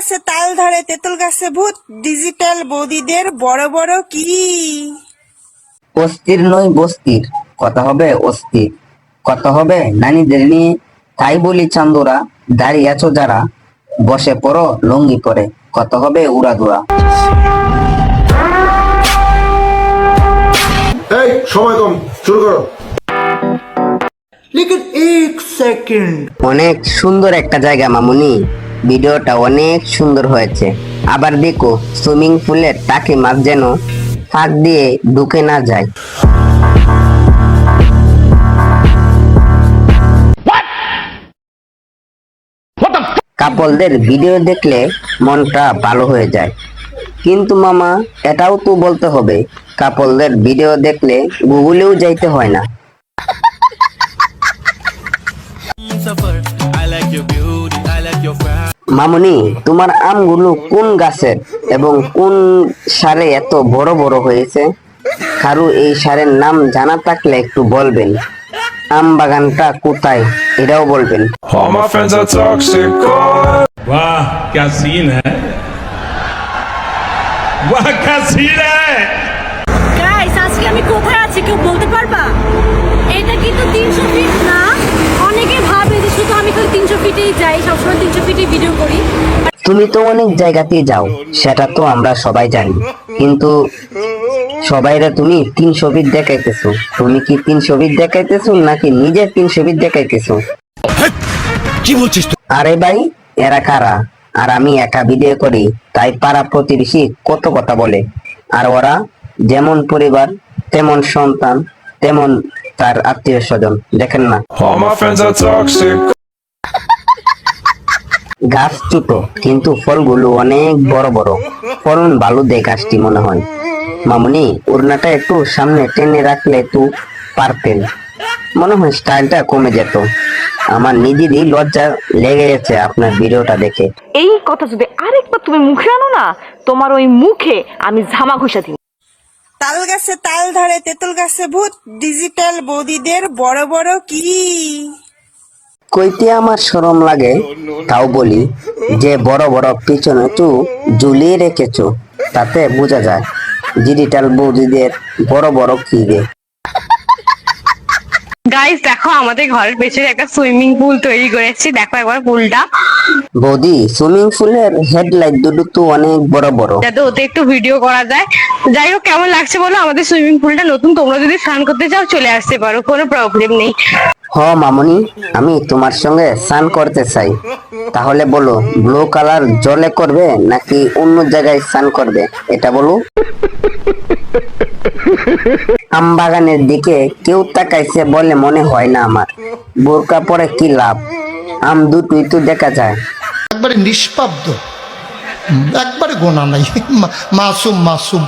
গাছে তাল ধরে তেতুল গাছে ভূত ডিজিটাল বৌদিদের বড় বড় কি? অস্থির নয় বস্তির কথা হবে অস্থির। কথা হবে নানিদের নিয়ে তাই বলি চান্দুরা দাঁড়িয়ে আছো যারা বসে পড়ো লঙ্গি করে কত হবে উড়াদুরা এই সময় কম শুরু করো। লেকিন এক সেকেন্ড। অনেক সুন্দর একটা জায়গা মামুনি। ভিডিওটা অনেক সুন্দর হয়েছে। আবার দেখো, সুইমিং পুলের টাকি মাছ যেন ফাঁক দিয়ে ঢুকে না যায়। কাপলদের ভিডিও দেখলে মনটা ভালো হয়ে যায়। কিন্তু মামা, এটাও তো বলতে হবে, কাপলদের ভিডিও দেখলে গুগলেও যাইতে হয় না। মামুনি তোমার আমগুলো কোন গাছের এবং কোন সারে এত বড় বড় হয়েছে? কারু এই সারের নাম জানা থাকলে একটু বলবেন। আম বাগানটা কোথায়? এটাও বলবেন। বাহ ক্যা সিন হ্যাঁ। বাহ ক্যা সিন হ্যাঁ। সবসময় ভিডিও করি তুমি তো অনেক জায়গাতেই যাও সেটা তো আমরা সবাই জানি। কিন্তু সবাইরা তুমি তিনশো ফিট দেখাইতেছো। তুমি কি তিনশো ফিট দেখাইতেছো নাকি নিজের তিনশো ফিট দেখাইতেছো? আরে ভাই এরা কারা? আর আমি একা ভিডিও করি তাই পাড়া প্রতিবেশী কত কথা বলে। আর ওরা যেমন পরিবার তেমন সন্তান তেমন তার আত্মীয় স্বজন দেখেন না। গাছ ছোট কিন্তু ফলগুলো অনেক বড় বড়। ফলন ভালো দেয় গাছটি মনে হয়। মামুনি ওড়নাটা একটু সামনে টেনে রাখলে একটু পারতেন। মনে হয় স্টাইলটা কমে যেত। আমার নিজেরই লজ্জা লেগে গেছে আপনার ভিডিওটা দেখে। এই কথা যদি আরেকবার তুমি মুখে আনো না তোমার ওই মুখে আমি ঝামা ঘষা দিই। তাল গাছে তাল ধরে তেঁতুল গাছে ভূত ডিজিটাল বৌদিদের বড় বড় কি? কইতে আমার শরম লাগে তাও বলি যে বড় বড় পিছনে চু ঝুলিয়ে রেখেছো তাতে বোঝা যায় ডিজিটাল বৌদিদের বড় বড় কি রে গাইস দেখো আমাদের ঘরের পেছনে একটা সুইমিং পুল তৈরি করেছি। দেখো একবার পুলটা বৌদি সুইমিং পুলের হেডলাইট দুটো তো অনেক বড় বড়। যাতে ওতে একটু ভিডিও করা যায়। যাই হোক কেমন লাগছে বলো? আমাদের সুইমিং পুলটা নতুন। তোমরা যদি স্নান করতে চাও চলে আসতে পারো। কোনো প্রবলেম নেই। হ, মামনি, আমি তোমার সঙ্গে স্নান করতে চাই। তাহলে বলো ব্লু কালার জলে করবে নাকি অন্য জায়গায় স্নান করবে? এটা বলো। আম বাগানের দিকে কেউ তাকাইছে বলে মনে হয় না আমার। বোরকা পরে কি লাভ? আম দুটোই তো দেখা যায়। একবারে নিষ্পাব্দ একবারে গোনা নাই। মাসুম মাসুম।